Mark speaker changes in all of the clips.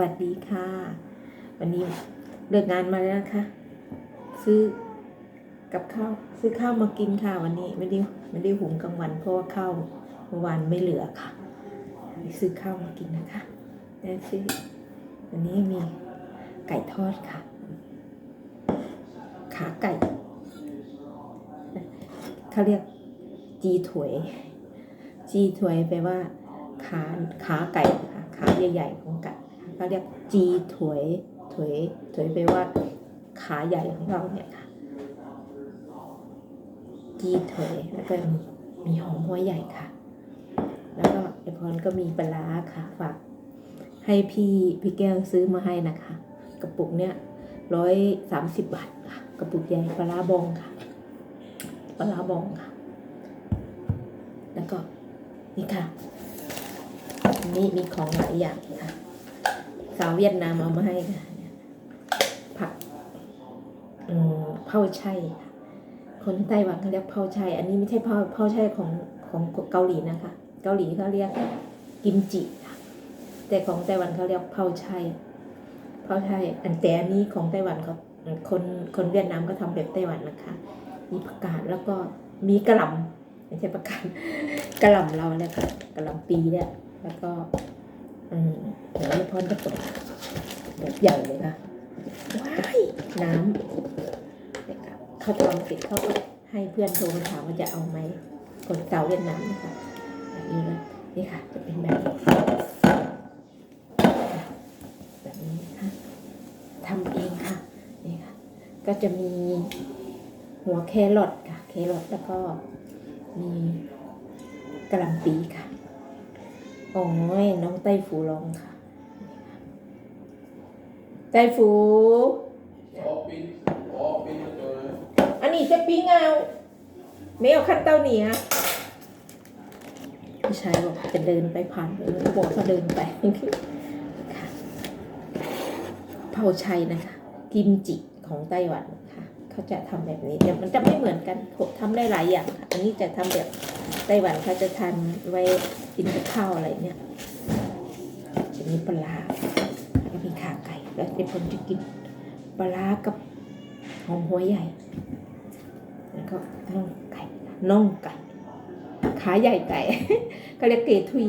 Speaker 1: วัสดีค่ะ วันนี้เลิกงานมาแล้วนะคะ ซื้อกับข้าวซื้อข้าวมากินค่ะวันนี้ไม่ได้ไม่ได้หุงกลางวันเพราะว่าข้าวเมื่อวานไม่เหลือค่ะซื้อข้าวมากินนะคะแล้วซื้อวันนี้มีไก่ทอดค่ะ ขาไก่เขาเรียกจีถวย จีถวยแปลว่าขาขาไก่ค่ะขาใหญ่ๆของไก่ เขาเรียกจีถวยถวยถวยแปลว่าขาใหญ่ของเราเนี่ยค่ะ จีถวยแล้วก็มีมีหอมหัวใหญ่ค่ะ แล้วก็ไอพรก็มีปลาค่ะฝากให้พี่พี่แก้วซื้อมาให้นะคะ กระปุกเนี่ยร้อยสามสิบบาทค่ะ กระปุกใหญ่ปลาบองค่ะปลาบองค่ะ แล้วก็นี่ค่ะนนี้มีของหลายอย่างค่ะาวเวียดนามเอามาให้ค่ะผักอืมเผาไช่ค่ะคนไต้หวันเขาเรียกเผาไช่อันนี้ไม่ใช่เผาเผาไช่ของของเกาหลีนะคะ เกาหลีเขาเรียกกิมจิค่ะแต่ของไต้หวันเขาเรียกเผาไช่เผาไช่อันแต่อันนี้ของไต้หวันเขาคนคนเวียดนามก็ทำแบบไต้หวันนะคะ มีผักกาดแล้วก็มีกระหล่ำไม่ใช่ผักกาดกระหล่ำเราแล้วก็กระหล่ำปีเนี่ยแล้วก็ อืมเดี๋ยวให้พรจะเปิดแบบใหญ่เลยค่ะว้ายน้ำเนี่ยค่ะเขาทำเสร็จเขาก็ให้เพื่อนโทรมาถามว่าจะเอาไหมคนสาเวียดนามนะคะแบบนี้เลยนี่ค่ะ จะเป็นแบบแบบนี้ค่ะทำเองค่ะนี่ค่ะ ก็จะมีหัวแครอทค่ะแครอทแล้วก็มีกระหล่ำปีค่ะ โอ้ยน้องไต้ฟูร้องค่ะ ไต้ฟู
Speaker 2: อันนี้จะ
Speaker 1: ปิ้งเอาไม่เอาขั้นเต้าเหนียพี่ชายบอกจะเดินไปผ่านเขาบอกเขาเดินไปค่ะเผาชัยนะคะ กิมจิของไต้หวันค่ะเขาจะทำแบบนี้แต่มันจะไม่เหมือนกันผมทำได้หลายอย่างค่ะ อันนี้จะทำแบบไต้หวันเขาจะทำไว้ กินกับข้าวอะไรเนี่ยจะมีปลาร้าแล้วก็มีขาไก่ แล้วเดี๋ยวผมจะกินปลากับหอมหัวใหญ่ แล้วก็น่องไก่น่องไก่ ขาใหญ่ไก่ก็เรียกเกทุย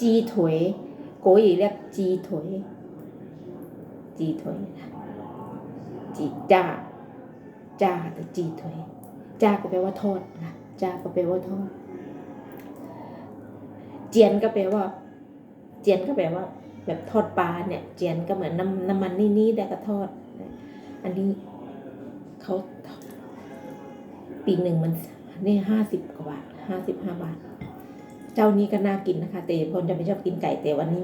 Speaker 1: จีถวยโกยเรียกจีถวย จีถวยจีจ้าจ้าแต่จีถวยจ้าก็แปลว่าทอดนะจ้าก็แปลว่าทอด เจียนก็แปลว่า เจียนก็แปลว่า แบบทอดปลาเนี่ย เจียนก็เหมือนน้ำน้ำมันนี่ๆแต่ก็ทอด อันนี้เขาปีหนึ่งมันนี่ห้าสิบกว่าบาทห้าสิบห้าบาท เจ้านี้ก็น่ากินนะคะ แต่พลจะไม่ชอบกินไก่แต่วันนี้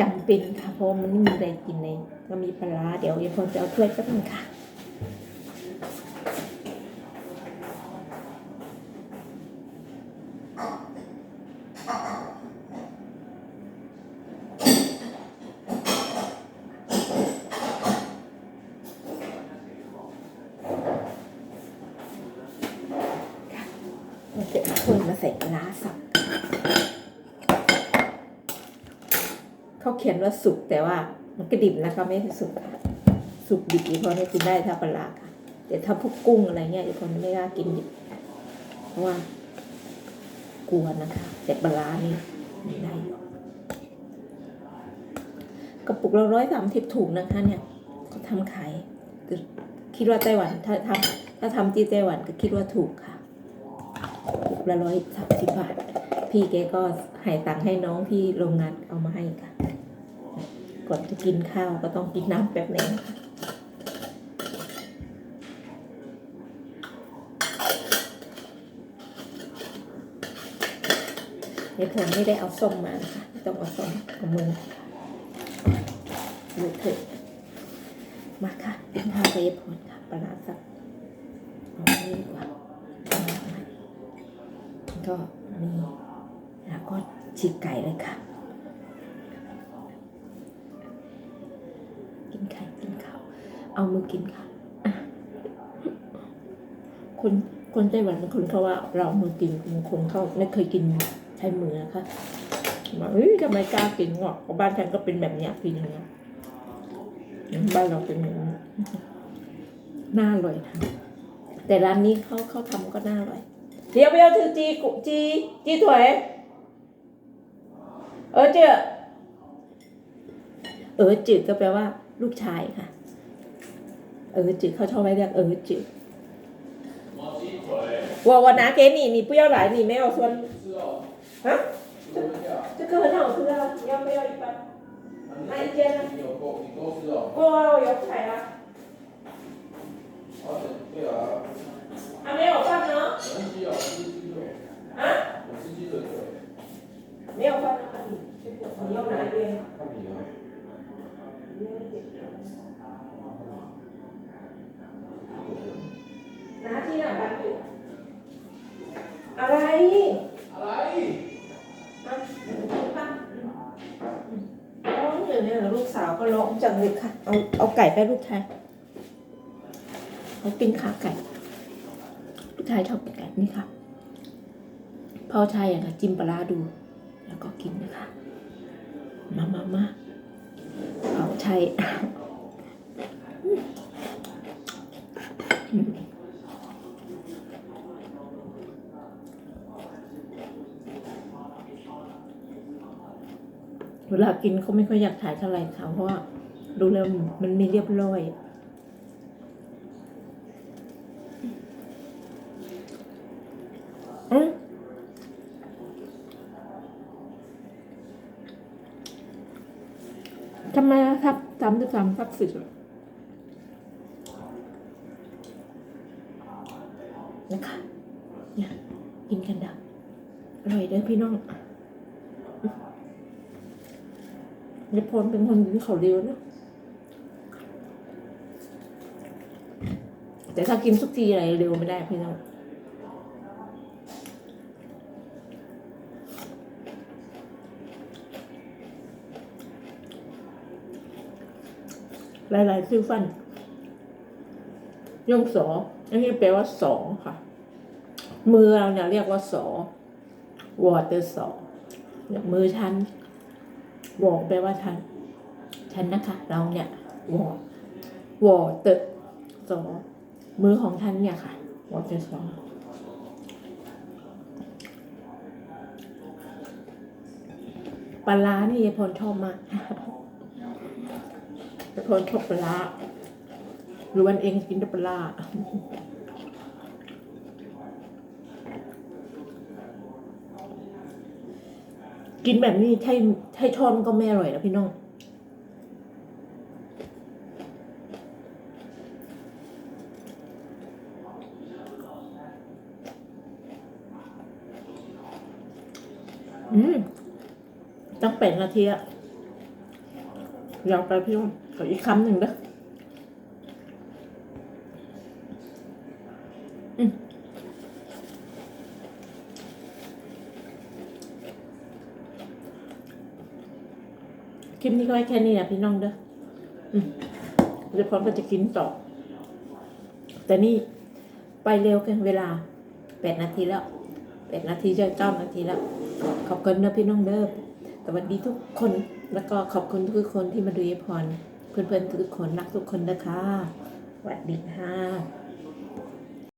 Speaker 1: จำเป็นค่ะเพราะมันไม่มีอะไรกินเลยก็มีปลาเดี๋ยวยายพลจะเอาถ้วยกหนึ่งค่ะ เราจะเอาถ้วยมาใส่ปลาร้าสับเขาเขียนว่าสุกแต่ว่ามันกระดิบนะคะไม่สุกค่ะสุกดิบอีพอเนี่กินได้ถ้าปลาค่ะแต่ถ้าพวกกุ้งอะไรเงี้ยอีพอไม่กล้ากินดิบเพราะว่ากลัวนะคะ แต่ปลานี่ไม่ได้อยู่กระปุกละร้อยสามสิบถูกนะคะเนี่ยเขาทำขายคิดว่าไต้หวันถ้าทำถ้าทำที่ไต้หวันก็คิดว่าถูกค่ะ ละร้อยสามสิบบาท พี่แกก็ให้ตังค์ให้น้องที่โรงงานเอามาให้ค่ะ ก่อนจะกินข้าวก็ต้องกินน้ำแบบนึงค่ะเดี๋ยวผมไม่ได้เอาส้มมานะคะต้องเอาส้มเอามือมือเถอะมาค่ะกินข้าไปพรค่ะปลาร้าสักเอาไว้ดีกว่า ก็มีแล้วก็ฉีกไก่เลยค่ะ กินไข่กินข้าวเอามือกินค่ะอะคนคนไต้หวันบางคนเขาว่าเราเอามือกินบางคนเขาไม่เคยกินใช้มือนะคะมาเฮ้ยทำไมกล้ากินงอกเพราะบ้านฉันก็เป็นแบบเนี้ยกินอย่างเงี้ยบ้านเราเป็นอย่างนี้น่าอร่อยนะแต่ร้านนี้เขาเขาทำก็น่าอร่อย เดี๋ยวไปเอาถือจีกุจีจีถวยเออเจ้อเออจืดก็แปลว่า ลูกชายค่ะ เออจืดเขาชอบไว้เรียกเออจืด
Speaker 2: 毛鸡腿，
Speaker 1: 我我拿给你，你不要来，你没有说
Speaker 2: 吃哦。
Speaker 1: 啊？
Speaker 2: 吃不下。
Speaker 1: 这个很好吃啊，你要不要一半？哪一间呢？
Speaker 2: 你有够，你都吃哦。
Speaker 1: 我我有菜 拿ที่หนบ้านอยู่อะไร
Speaker 2: อะไร
Speaker 1: อะป้าร้องอยู่เนี่ยลูกสาวก็ร้องจังเลยค่ะ เอาเอาไก่ไปลูกชายเขากินขาไก่ ลูกชายชอบกินไก่นี่ค่ะพ่อชายอย่างค่ะจิ้มปลาดู แล้วก็กินนะคะ มามามาเอาชาย เวลากินเขาไม่ค่อยอยากถ่ายเท่าไหร่ค่ะเพราะว่าดูแล้วมันไม่เรียบร้อยอืมทำไมครับสามสิบสามทับสิบนะคะเนี่ยกินกันดับอร่อยเด้อพี่น้อง ยายพรเป็นคนกินเขาเร็วนะแต่ถ้ากินสุกทีอะไรเร็วไม่ได้พี่น้องหลายๆชื่อฟันยงสออันนี้แปลว่าสอค่ะ มือเราเนี่ยเรียกว่าสอวอเตอร์สอมือฉัน วอแปลว่าฉัน ฉันนะคะ เราเนี่ยวอวอเตอสอมือของฉันเนี่ยค่ะวอเตอสอปลาร้านี่ยายพรชอบมากยายพรชอบปลาร้าหรือวันเองกินแต่ปลาร้า กินแบบนี้ใช่ใช่ช้อนก็ไม่อร่อยนะพี่น้อง อืม ตั้งแปดนาทีอะยาวไปพี่น้องขออีกคำหนึ่งเด้ออืม คลิปนี้ก็ไว้แค่นี้นะพี่น้องเด้ออืมเดี๋ยวพร้อมก็จะกินต่อ แต่นี่ไปเร็วเกันเวลาแปดนาทีแล้วแปดนาทีจะเก้านาทีแล้ว ขอบคุณนะพี่น้องเด้อสวัสดีทุกคนแล้วก็ขอบคุณทุกคนที่มาดูยพรเพื่อนๆทุกคนรักทุกคนนะคะสวัสดีค่ะ